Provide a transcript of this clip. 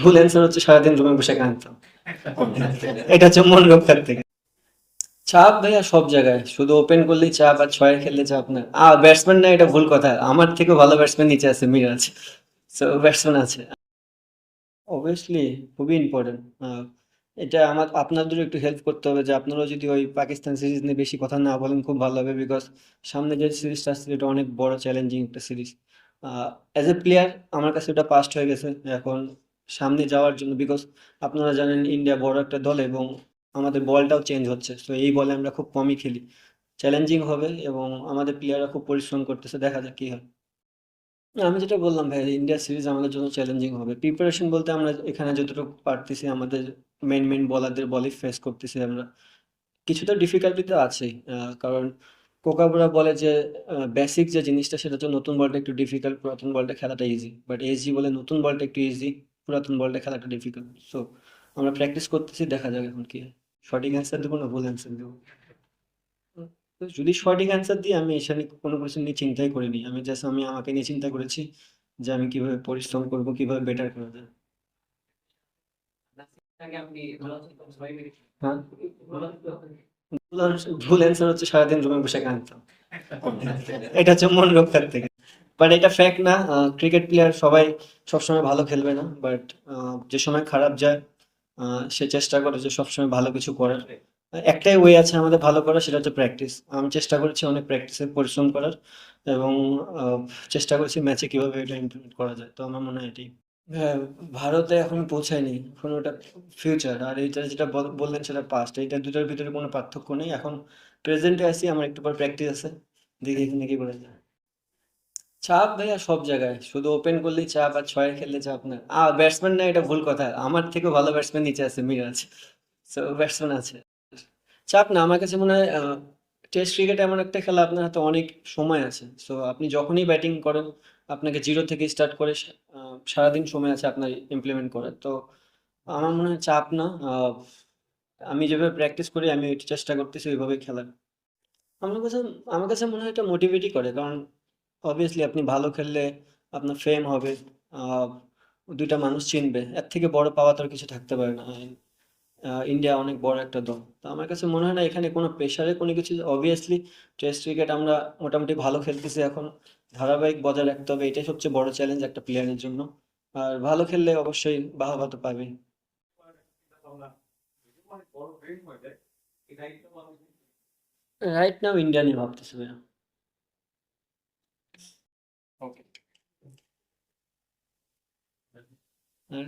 ভুল অ্যান্সার হচ্ছে সারাদিন রুমে বসে কাঁদতাম এটা হচ্ছে মন রক্ষার থেকে চাপ ভাইয়া সব জায়গায়। শুধু ওপেন করলেই চাপ আর ছয়ে খেললে চাপ না। আর ব্যাটসম্যান না, এটা ভুল কথা। আমার থেকে ভালো ব্যাটসম্যান নিচে আছে মিরাজ সো ব্যাটসম্যান আছে। অবভিয়াসলি খুবই ইম্পর্টেন্ট এটা আমার আপনাদের একটু হেল্প করতে হবে যে আপনারাও যদি ওই পাকিস্তান সিরিজ নিয়ে বেশি কথা না বলেন, খুব ভালো হবে বিকজ সামনে যে সিরিজটা আসছে এটা অনেক বড় চ্যালেঞ্জিং একটা সিরিজ অ্যাজ এ প্লেয়ার আমার কাছে ওটা পাস্ট হয়ে গেছে। এখন সামনে যাওয়ার জন্য বিকজ আপনারা জানেন ইন্ডিয়া বড় একটা দল এবং আমাদের বলটাও চেঞ্জ হচ্ছে। তো এই বলে আমরা খুব কমই খেলি। চ্যালেঞ্জিং হবে এবং আমাদের প্লেয়াররা খুব পরিশ্রম করতেছে, দেখা যাক কি হয়। আমি যেটা বললাম ভাই ইন্ডিয়া সিরিজ আমাদের জন্য চ্যালেঞ্জিং হবে। প্রিপারেশন বলতে আমরা এখানে যতটুকু পারতেছি, আমাদের মেন মেন বলারদের বলই ফেস করতেছি আমরা। কিছুটা ডিফিকাল্টি তো আছেই কারণ কোকাবুরা বলে যে বেসিক যে জিনিসটা সেটা হচ্ছে নতুন বলটা একটু ডিফিকাল্ট পুরাতন বলটা খেলাটা ইজি বাট এসজি বলে নতুন বলটা একটু ইজি পুরাতন বলটা খেলাটা ডিফিকাল্ট সো আমরা প্র্যাকটিস করতেছি দেখা যাক এখন কি সঠিক অ্যান্সার দেবো না ভুল অ্যান্সার দেবো? তো যদি সঠিক অ্যান্সার দিই আমি এসে নিয়ে কোনো কিছু নিয়ে চিন্তাই করিনি। আমি জাস্ট আমি আমাকে নিয়ে চিন্তা করেছি যে আমি কীভাবে পরিশ্রম করব কীভাবে বেটার করা যায়। হ্যাঁ? ভুল অ্যান্সার হচ্ছে, সারাদিন রুমে বসে কাঁদতাম এটা হচ্ছে মন রক্ষার থেকে বাট এটা ফ্যাক্ট না ক্রিকেট প্লেয়ার সবাই সবসময় ভালো খেলবে না বাট যে সময় খারাপ যায় সে চেষ্টা করে যে সবসময় ভালো কিছু করার। একটাই ওয়ে আছে আমাদের ভালো করার, সেটা হচ্ছে প্র্যাকটিস আমি চেষ্টা করেছি অনেক প্র্যাকটিসে পরিশ্রম করার, এবং চেষ্টা করেছি ম্যাচে কীভাবে এটা ইমপ্লিমেন্ট করা যায়। তো আমার মনে হয় এটাই। হ্যাঁ ভারতে এখন পৌঁছায়নি এখন ওটা ফিউচার আর এইটা যেটা বল- বললেন সেটা পাস্ট এইটা দুটোর ভিতরে কোনো পার্থক্য নেই। এখন প্রেজেন্টে আছি, আমার একটু পর প্র্যাকটিস আছে। দেখি এখানে কি করা যায়। চাপ ভাইয়া সব জায়গায়। শুধু ওপেন করলেই চাপ আর ছয়ে খেললে চাপ না। আর ব্যাটসম্যান না, এটা ভুল কথা। আমার থেকে ভালো ব্যাটসম্যান নিচে আছে মিরাজ সো ব্যাটসম্যান আছে। চাপ না, আমার কাছে মনে হয় টেস্ট ক্রিকেট এমন একটা খেলা আপনার হাতে অনেক সময় আছে। সো আপনি যখনই ব্যাটিং করেন আপনাকে জিরো থেকে স্টার্ট করে সারাদিন সময় আছে আপনার ইমপ্লিমেন্ট করার। তো আমার মনে হয় চাপ না আমি যেভাবে প্র্যাকটিস করি, আমি চেষ্টা করতেছি ওইভাবে খেলার। আমার কাছে আমার কাছে মনে হয় এটা মোটিভেটই করে, কারণ অবভিয়াসলি আপনি ভালো খেললে আপনার ফেম হবে দুইটা মানুষ চিনবে, এর থেকে বড় পাওয়া তো আর কিছু থাকতে পারে না। ইন্ডিয়া অনেক বড় একটা দল। তো আমার কাছে মনে হয় না এখানে কোনো প্রেশারে কোনো কিছু অবভিয়াসলি টেস্ট ক্রিকেট আমরা মোটামুটি ভালো খেলতেছি এখন। ধারাবাহিক বজায় রাখতে হবে এটাই সবচেয়ে বড় চ্যালেঞ্জ একটা প্লেয়ারের জন্য। আর ভালো খেললে অবশ্যই বাহবা তো পাবেই রাইট নাও ইন্ডিয়া নিয়ে ভাবতেছি ভাইয়া। আর